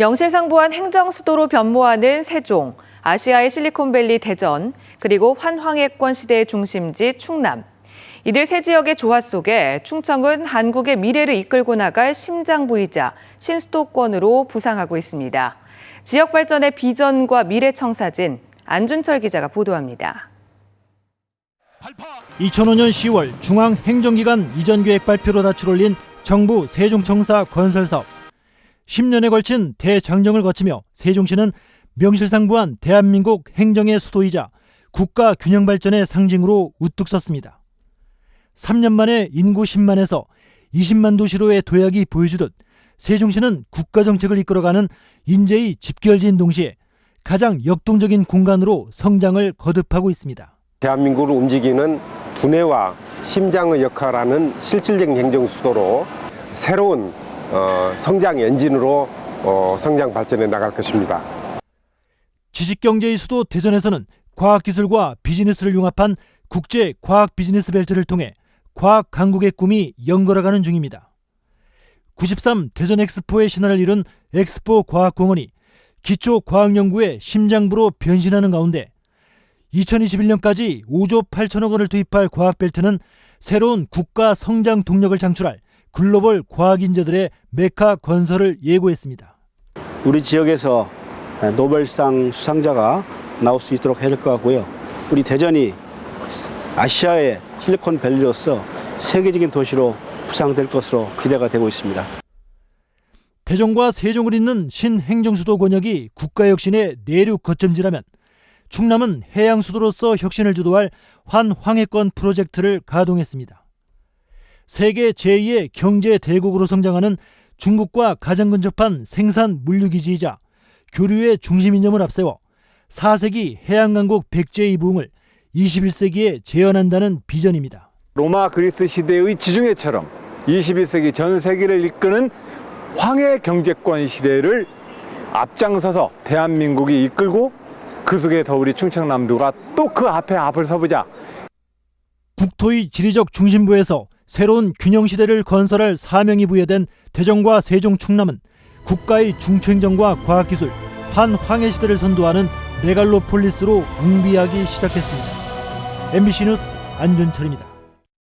명실상부한 행정 수도로 변모하는 세종, 아시아의 실리콘밸리 대전, 그리고 환황해권 시대의 중심지 충남. 이들 세 지역의 조화 속에 충청은 한국의 미래를 이끌고 나갈 심장부이자 신수도권으로 부상하고 있습니다. 지역 발전의 비전과 미래 청사진 안준철 기자가 보도합니다. 2005년 10월 중앙행정기관 이전 계획 발표로 닻을 정부 세종청사 건설 사업. 10년에 걸친 대장정을 거치며 세종시는 명실상부한 대한민국 행정의 수도이자 국가 균형 발전의 상징으로 우뚝 섰습니다. 3년 만에 인구 10만에서 20만 도시로의 도약이 보여주듯 세종시는 국가 정책을 이끌어가는 인재의 집결지인 동시에 가장 역동적인 공간으로 성장을 거듭하고 있습니다. 대한민국을 움직이는 두뇌와 심장의 역할하는 실질적인 행정 수도로 새로운 어, 성장 엔진으로 어, 성장 발전해 나갈 것입니다. 지식경제의 수도 대전에서는 과학기술과 비즈니스를 융합한 국제 과학 비즈니스 벨트를 통해 과학 강국의 꿈이 연걸어가는 중입니다. 93 대전 엑스포의 신화를 이룬 엑스포 과학공원이 기초 과학 연구의 심장부로 변신하는 가운데 2021년까지 5조 8천억 원을 투입할 과학 벨트는 새로운 국가 성장 동력을 창출할 글로벌 과학 인재들의 메카 건설을 예고했습니다. 우리 지역에서 노벨상 수상자가 나올 수 있도록 해야 될 것 같고요. 우리 대전이 아시아의 실리콘밸리로서 세계적인 도시로 부상될 것으로 기대가 되고 있습니다. 대전과 세종을 잇는 신행정수도 권역이 국가혁신의 내륙 거점지라면 충남은 해양수도로서 혁신을 주도할 환황해권 프로젝트를 가동했습니다. 세계 제2의 경제 대국으로 성장하는 중국과 가장 근접한 생산 물류기지이자 교류의 중심이점을 앞세워 4세기 해양강국 백제의 부흥을 21세기에 재현한다는 비전입니다. 로마 그리스 시대의 지중해처럼 21세기 전 세계를 이끄는 황해 경제권 시대를 앞장서서 대한민국이 이끌고 그 속에 더 우리 충청남도가 또 그 앞에 앞을 서보자. 국토의 지리적 중심부에서 새로운 균형 시대를 건설할 사명이 부여된 대전과 세종 충남은 국가의 중추행정과 과학기술 환황해 시대를 선도하는 메갈로폴리스로 웅비하기 시작했습니다. MBC 뉴스 안준철입니다.